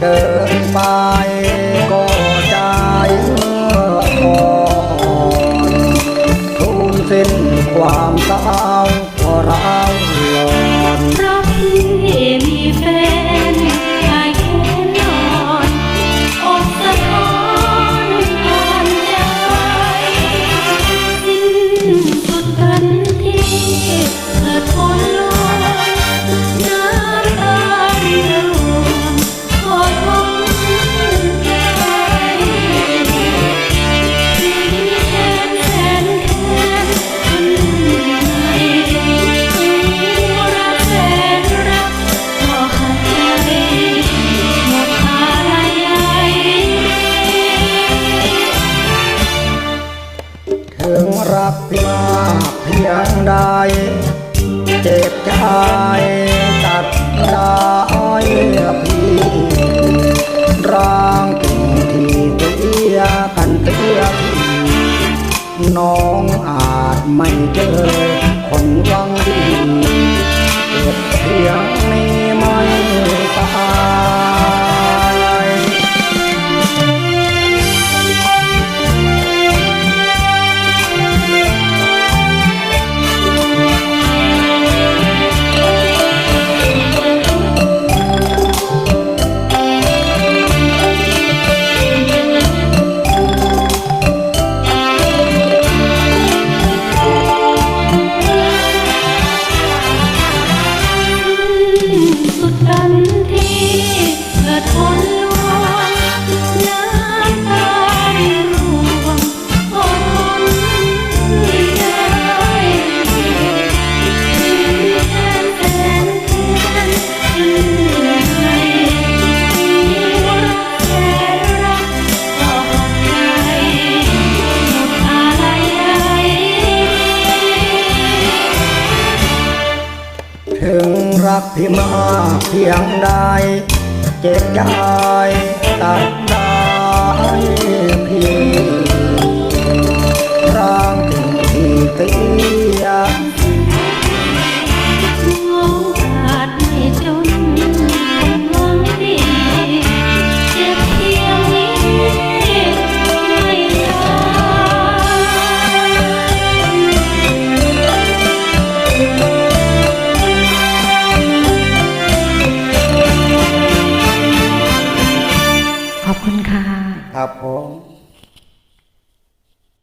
เดินไปก็ใจ ไดเจ็บใจตัดได้พี่ร่างที่เตียกันเตียน้องอาจไม่เจอคนวังดีเกิดเพียง ถึงรักพี่มากเพียงใดเจ็บใจตัดได้พี่ร่างถึงที่ตี apa